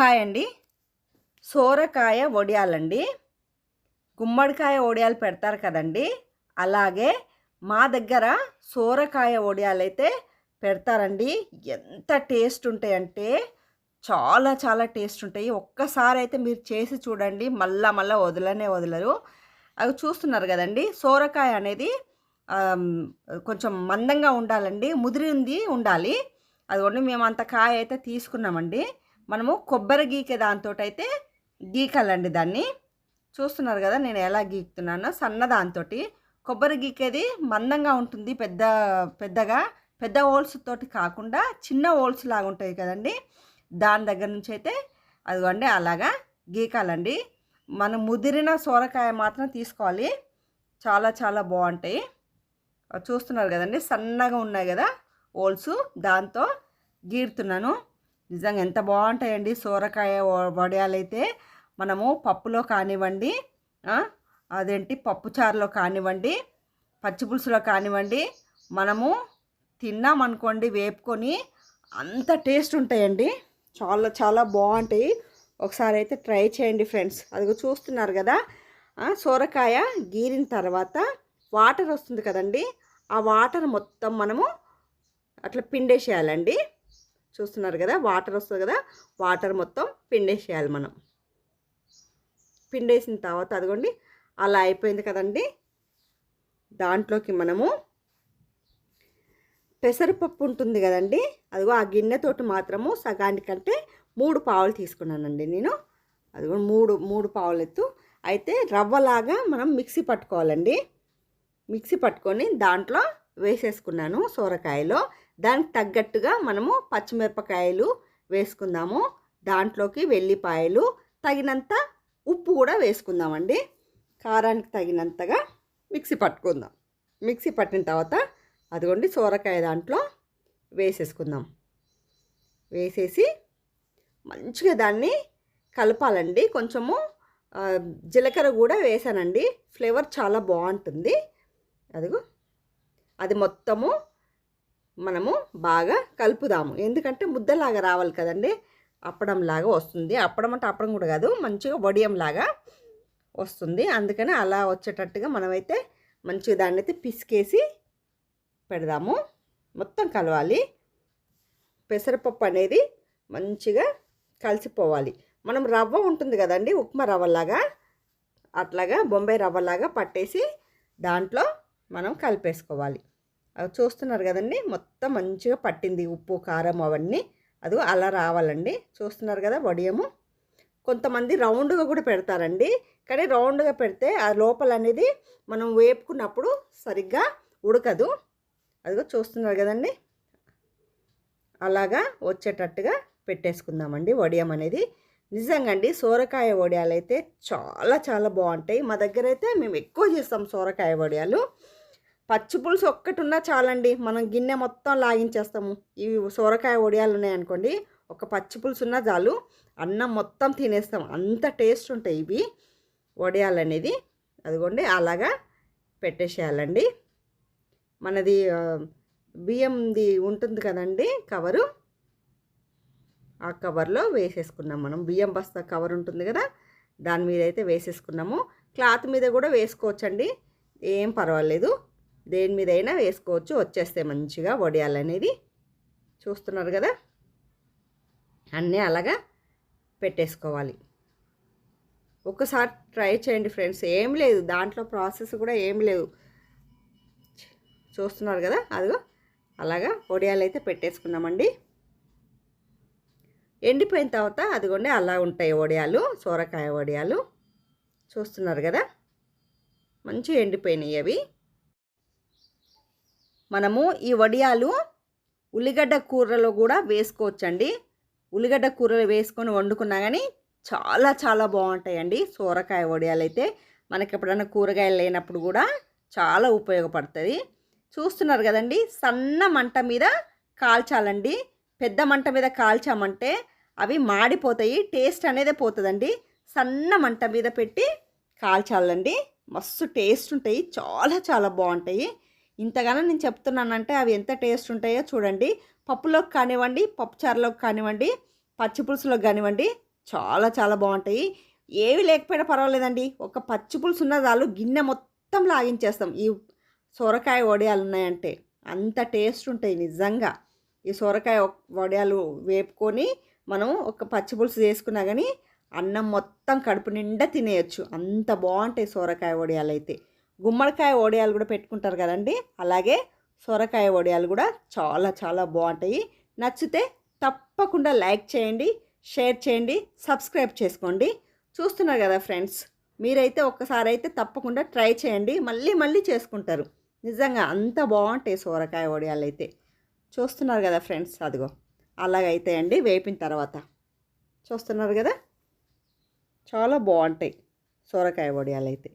Hi అండి. సోరకాయ వడియాలండి. గుమ్మడికాయ వడియాలు పెడతారు కదండి. అలాగే మా దగ్గర సోరకాయ వడియాలు అయితే పెడతారండి. ఎంత టేస్ట్ ఉంటాయంటే చాలా చాలా టేస్ట్ ఉంటాయి. ఒక్కసారి అయితే మీరు చేసి చూడండి. మళ్ళా మళ్ళీ వదలనే వదలరు. అవి చూస్తున్నారు కదండి. సోరకాయ అనేది కొంచెం మందంగా ఉండాలండి. ముదిరింది ఉండాలి. అదిగోండి మేము అంత కాయ అయితే తీసుకున్నామండి. మనము కొబ్బరి గీకే దాంతో అయితే గీకాలండి దాన్ని. చూస్తున్నారు కదా నేను ఎలా గీకుతున్నానో సన్న దాంతో కొబ్బరి గీకేది మందంగా ఉంటుంది పెద్ద పెద్దగా పెద్ద హోల్స్ తోటి కాకుండా చిన్న హోల్స్ లాగా ఉంటాయి కదండి. దాని దగ్గర నుంచి అయితే అదిగోండి అలాగా గీకాలండి. మనం ముదిరిన సోరకాయ మాత్రం తీసుకోవాలి. చాలా చాలా బాగుంటాయి. చూస్తున్నారు కదండి సన్నగా ఉన్నాయి కదా హోల్స్. దాంతో గీరుతున్నాను. నిజంగా ఎంత బాగుంటాయండి సోరకాయ వడియాలైతే మనము పప్పులో కానివ్వండి అదేంటి పప్పుచారులో కానివ్వండి పచ్చిపులుసులో కానివ్వండి మనము తిన్నామనుకోండి వేపుకొని అంత టేస్ట్ ఉంటాయండి. చాలా చాలా బాగుంటాయి. ఒకసారి అయితే ట్రై చేయండి ఫ్రెండ్స్. అదిగో చూస్తున్నారు కదా సోరకాయ గీరిన తర్వాత వాటర్ వస్తుంది కదండి ఆ వాటర్ మొత్తం మనము అట్లా పిండేసేయాలండి. చూస్తున్నారు కదా వాటర్ వస్తుంది కదా వాటర్ మొత్తం పిండేసేయాలి మనం. పిండేసిన తర్వాత అదిగోండి అలా అయిపోయింది కదండి. దాంట్లోకి మనము పెసరపప్పు ఉంటుంది కదండి. అదిగో ఆ గిన్నెతోటి మాత్రము సగానికంటే మూడు పావులు తీసుకున్నానండి నేను. అదిగో మూడు మూడు పావులు ఎత్తు. అయితే రవ్వలాగా మనం మిక్సీ పట్టుకోవాలండి. మిక్సీ పట్టుకొని దాంట్లో వేసేసుకున్నాను సోరకాయలో. దానికి తగ్గట్టుగా మనము పచ్చిమిరపకాయలు వేసుకుందాము. దాంట్లోకి వెల్లిపాయలు తగినంత ఉప్పు కూడా వేసుకుందామండి. కారానికి తగినంతగా మిక్సీ పట్టుకుందాం. మిక్సీ పట్టిన తర్వాత అదిగోండి సోరకాయ దాంట్లో వేసేసుకుందాం. వేసేసి మంచిగా దాన్ని కలపాలండి. కొంచెము జీలకర్ర కూడా వేసానండి. ఫ్లేవర్ చాలా బాగుంటుంది. అదిగో అది మొత్తము మనము బాగా కలుపుదాము. ఎందుకంటే ముద్దలాగా రావాలి కదండి. అప్పడంలాగా వస్తుంది. అప్పడం అంటే అప్పడం కూడా కాదు మంచిగా వడియంలాగా వస్తుంది. అందుకని అలా వచ్చేటట్టుగా మనమైతే మంచిగా దాన్ని అయితే పిసికేసి పెడదాము. మొత్తం కలవాలి. పెసరపప్పు అనేది మంచిగా కలిసిపోవాలి. మనం రవ్వ ఉంటుంది కదండి ఉప్మా రవ్వలాగా అట్లాగా బొంబాయి రవ్వలాగా పట్టేసి దాంట్లో మనం కలిపేసుకోవాలి. చూస్తున్నారు కదండి. మొత్తం మంచిగా పట్టింది ఉప్పు కారం అవన్నీ. అది అలా రావాలండి. చూస్తున్నారు కదా వడియము కొంతమంది రౌండ్గా కూడా పెడతారండి. కానీ రౌండ్గా పెడితే ఆ లోపల అనేది మనం వేపుకున్నప్పుడు సరిగ్గా ఉడకదు. అదిగో చూస్తున్నారు కదండి. అలాగా వచ్చేటట్టుగా పెట్టేసుకుందామండి వడియం అనేది. నిజంగా అండి సోరకాయ వడియాలు అయితే చాలా చాలా బాగుంటాయి. మా దగ్గర అయితే మేము ఎక్కువ చేస్తాం సోరకాయ వడియాలు. పచ్చి పులుసు ఒక్కటి ఉన్నా చాలండి. మనం గిన్నె మొత్తం లాగించేస్తాము. ఇవి సోరకాయ వడియాలు ఉన్నాయనుకోండి ఒక పచ్చి పులుసు ఉన్నా చాలు. అన్నం మొత్తం తినేస్తాం. అంత టేస్ట్ ఉంటాయి ఇవి. వడియాలు అనేది అదిగోండి. అలాగా పెట్టేసేయాలండి. మనది బియ్యంది ఉంటుంది కదండి కవరు. ఆ కవర్లో వేసేసుకున్నాం మనం. బియ్యం బస్తా కవర్ ఉంటుంది కదా. దాని మీద అయితే వేసేసుకున్నాము. క్లాత్ మీద కూడా వేసుకోవచ్చండి. ఏం పర్వాలేదు. దేని మీద అయినా వేసుకోవచ్చు. వచ్చేస్తే మంచిగా వడియాలనేది చూస్తున్నారు కదా? అన్నీ అలాగా పెట్టేసుకోవాలి. ఒక్కసారి ట్రై చేయండి ఫ్రెండ్స్. ఏం లేదు. దాంట్లో ప్రాసెస్ కూడా ఏం లేదు చూస్తున్నారు కదా? అదిగో అలాగా వడియాలు అయితే పెట్టేసుకున్నామండి ఎండిపోయిన తర్వాత అదిగోండి అలా ఉంటాయి వడియాలు. సోరకాయ వడియాలు. చూస్తున్నారు కదా? మంచి ఎండిపోయినాయి అవి. మనము ఈ వడియాలు ఉల్లిగడ్డ కూరలో కూడా వేసుకోవచ్చండి. ఉల్లిగడ్డ కూరలో వేసుకొని వండుకున్నా కానీ చాలా చాలా బాగుంటాయండి సోరకాయ వడియాలు అయితే మనకి ఎప్పుడైనా కూరగాయలు లేనప్పుడు కూడా చాలా ఉపయోగపడుతుంది. చూస్తున్నారు కదండి సన్న మంట మీద కాల్చాలండి. పెద్ద మంట మీద కాల్చామంటే అవి మాడిపోతాయి టేస్ట్ అనేది పోతుందండి. సన్న మంట మీద పెట్టి కాల్చాలండి. మస్తు టేస్ట్ ఉంటాయి చాలా చాలా బాగుంటాయి. ఇంతగానో నేను చెప్తున్నానంటే అవి ఎంత టేస్ట్ ఉంటాయో చూడండి. పప్పులోకి కానివ్వండి పప్పుచారులోకి కానివ్వండి పచ్చిపులుసులోకి కానివ్వండి చాలా చాలా బాగుంటాయి. ఏవి లేకపోయినా పర్వాలేదండి. ఒక పచ్చి పులుసు ఉన్న చాలు గిన్నె మొత్తం లాగించేస్తాం. ఈ సొరకాయ వడియాలు ఉన్నాయంటే అంత టేస్ట్ ఉంటాయి నిజంగా. ఈ సొరకాయ వడియాలు వేపుకొని మనం ఒక పచ్చి పులుసు చేసుకున్నా కానీ అన్నం మొత్తం కడుపు నిండా తినేయచ్చు. అంత బాగుంటాయి సొరకాయ వడియాలు అయితే గుమ్మడికాయ వడియాలు కూడా పెట్టుకుంటారు కదండి. అలాగే సొరకాయ వడియాలు కూడా చాలా చాలా బాగుంటాయి. నచ్చితే తప్పకుండా లైక్ చేయండి షేర్ చేయండి సబ్స్క్రైబ్ చేసుకోండి. చూస్తున్నారు కదా ఫ్రెండ్స్ మీరైతే ఒక్కసారి అయితే తప్పకుండా ట్రై చేయండి. మళ్ళీ మళ్ళీ చేసుకుంటారు. నిజంగా అంత బాగుంటాయి సోరకాయ వడియాలు అయితే. చూస్తున్నారు కదా ఫ్రెండ్స్ అదిగో. అలాగైతే అండి వేపిన తర్వాత. చూస్తున్నారు కదా? చాలా బాగుంటాయి సోరకాయ వడియాలు అయితే.